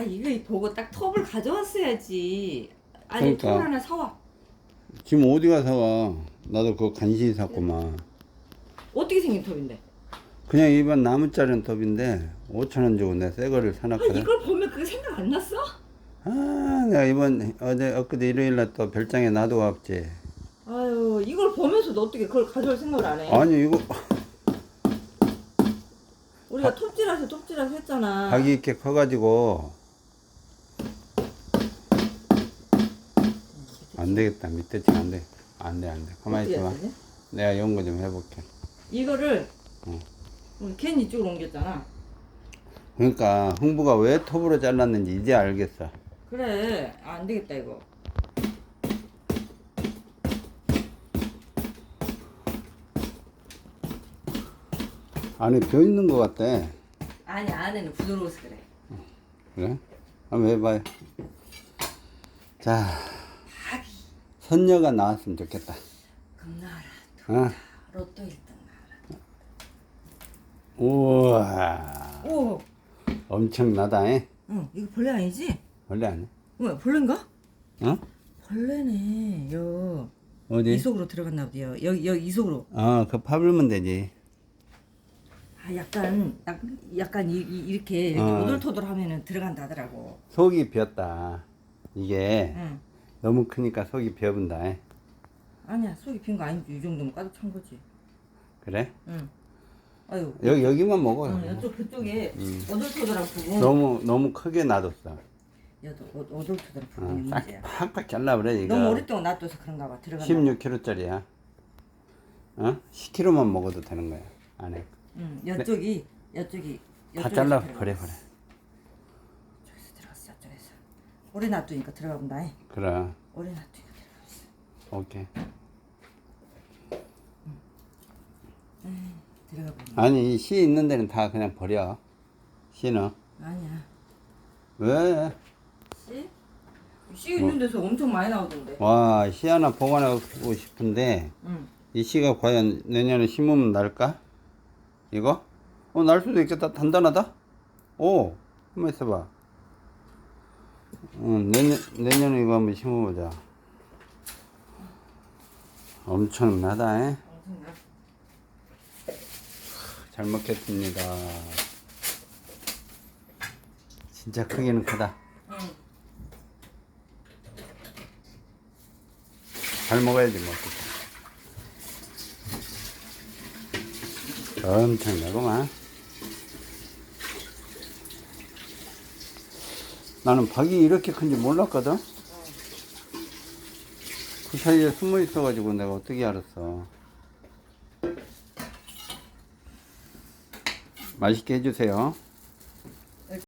아 이거 보고 딱 톱을 가져왔어야지. 아니 그러니까. 톱을 하나 사와. 지금 어디 가서 와? 나도 그거 간신히 샀구만. 어떻게 생긴 톱인데? 그냥 일반 나무 자른 톱인데 5천 원 주고 내가 새 거를 아 사놨거든. 이걸 보면 그게 생각 안 났어? 아, 내가 이번 어제 엊그제 일요일 날 또 별장에 놔두고 왔지. 아유 이걸 보면서도 어떻게 그걸 가져올 생각을 안 해? 아니 이거 우리가 톱질하세 톱질하세 했잖아. 박이 이렇게 커가지고 안 되겠다. 밑에 치면 안 돼. 안 돼, 안 돼. 가만히 있어봐. 해야 되지? 내가 연구 좀 해볼게. 이거를 응. 우리 괜히 이쪽으로 옮겼잖아. 그러니까 흥부가 왜 톱으로 잘랐는지 이제 알겠어. 그래 아, 안 되겠다 이거. 안에 벼 있는 것 같아. 아니 안에는 부드러워서 그래. 그래? 한번 해봐요. 자, 선녀가 나왔으면 좋겠다. 금나라 어? 로또 1등 나라. 우와, 오, 엄청나다. 에? 응 이거 벌레 아니지? 원래 아니야? 왜 벌레인가? 어? 벌레네. 여 어디? 이 속으로 들어갔나 보대요. 여기 여기 이 속으로. 어, 그 파불면 되지. 아 약간 약, 약간 이, 이, 이렇게 이렇게 어. 오돌토돌하면은 들어간다 하더라고. 속이 비었다. 이게 응. 너무 크니까 속이 비어본다. 에? 아니야 속이 빈 거 아니지 이 정도면 가득 찬 거지. 그래? 응. 아유. 여기, 여기만 먹어. 응, 이쪽 그쪽에 음. 오돌토돌한 부분. 너무, 너무 크게 놔뒀어. 여도 오- 오돌토돌한 어, 부분이 싹, 문제야. 팍팍 잘라버려, 이거. 너무 오랫동안 놔둬서 그런가 봐. 들어간다. 16kg짜리야. 어? 10kg만 먹어도 되는 거야. 안에. 응. 이쪽이 이쪽이 다 잘라 들어가. 버려, 버려. 저기서 들어갔어. 저기서. 오래 놔두니까 들어가 본다. 잉. 그래. 오래 놔두니까. 오케이. 들어가 보니. 아니, 이 씨 있는 데는 다 그냥 버려. 씨는. 아니야. 왜? 씨? 씨 있는 데서 엄청 많이 나오던데. 와, 씨 하나 보관하고 싶은데, 응. 이 씨가 과연 내년에 심으면 날까? 이거? 어, 날 수도 있겠다. 단단하다? 오, 한번 있어봐. 응, 내년, 내년에 이거 한번 심어보자. 엄청나다, 에? 엄청나. 잘 먹겠습니다. 진짜 크기는 크다. 응. 잘 먹어야지, 뭐. 엄청나구만. 나는 박이 이렇게 큰지 몰랐거든? 그 사이에 숨어 있어가지고 내가 어떻게 알았어. 맛있게 해주세요.